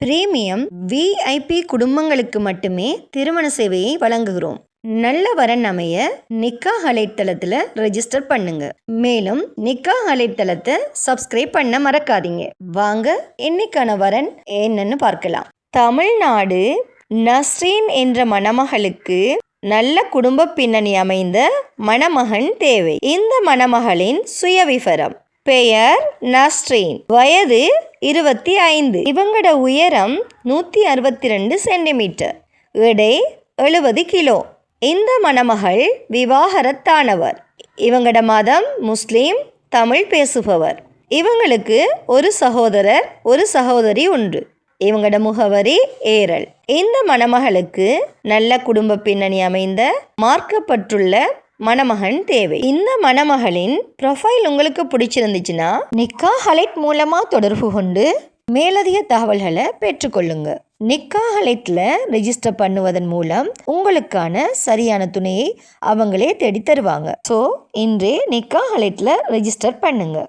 Premium VIP குடும்பங்களுக்கு மட்டுமே திருமண சேவையை வழங்குகிறோம். நல்ல வரன் அமைய நிக்கா அலைத்தளத்தில் ரெஜிஸ்டர் பண்ணுங்க. மேலும் நிக்கா அலைத்தளத்தை சப்ஸ்கிரைப் பண்ண மறக்காதீங்க. வாங்க இன்னைக்கான வரன் என்னன்னு பார்க்கலாம். தமிழ்நாடு நஸ்ரீன் என்ற மணமகளுக்கு நல்ல குடும்ப பின்னணி அமைந்த மணமகன் தேவை. இந்த மணமகளின் சுயவிவரம். பெயர் நஸ்ரீன். வயது இருபத்தி ஐந்து. இவங்களோட உயரம் நூற்றி அறுபத்தி ரெண்டு சென்டிமீட்டர். எடை எழுபது கிலோ. இந்த மணமகள் விவாகரத்தானவர். இவங்களோட மதம் முஸ்லீம் தமிழ் பேசுபவர். இவங்களுக்கு ஒரு சகோதரர் ஒரு சகோதரி உண்டு. இவங்களோட முகவரி ஏரல். இந்த மணமகளுக்கு நல்ல குடும்ப பின்னணி அமைந்த மார்க்கப்பட்டுள்ள மணமகன் தேவை. இந்த மணமகளின் ப்ரொஃபைல் உங்களுக்கு பிடிச்சிருந்துச்சுன்னா நிக்கா ஹலைட் மூலமாக தொடர்பு கொண்டு மேலதிக தகவல்களை பெற்றுக்கொள்ளுங்க. நிக்கா ஹலைட்டில் ரெஜிஸ்டர் பண்ணுவதன் மூலம் உங்களுக்கான சரியான துணையை அவங்களே தேடி தருவாங்க ஸோ இன்றே நிக்கா ஹலைட்டில் ரெஜிஸ்டர் பண்ணுங்கள்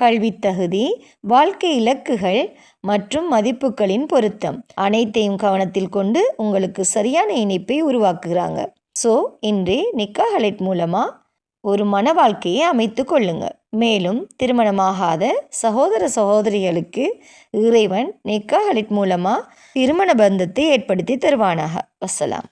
கல்வித்தகுதி வாழ்க்கை இலக்குகள் மற்றும் மதிப்புகளின் பொருத்தம். அனைத்தையும் கவனத்தில் கொண்டு உங்களுக்கு சரியான இணைப்பை உருவாக்குகிறாங்க. ஸோ இன்றே நிக்கா ஹலைட் மூலமாக ஒரு மன வாழ்க்கையை அமைத்து கொள்ளுங்க. மேலும் திருமணமாகாத சகோதர சகோதரிகளுக்கு இறைவன் நிக்கா ஹலிட் மூலமாக திருமண பந்தத்தை ஏற்படுத்தி தருவானாக. வசலாம்.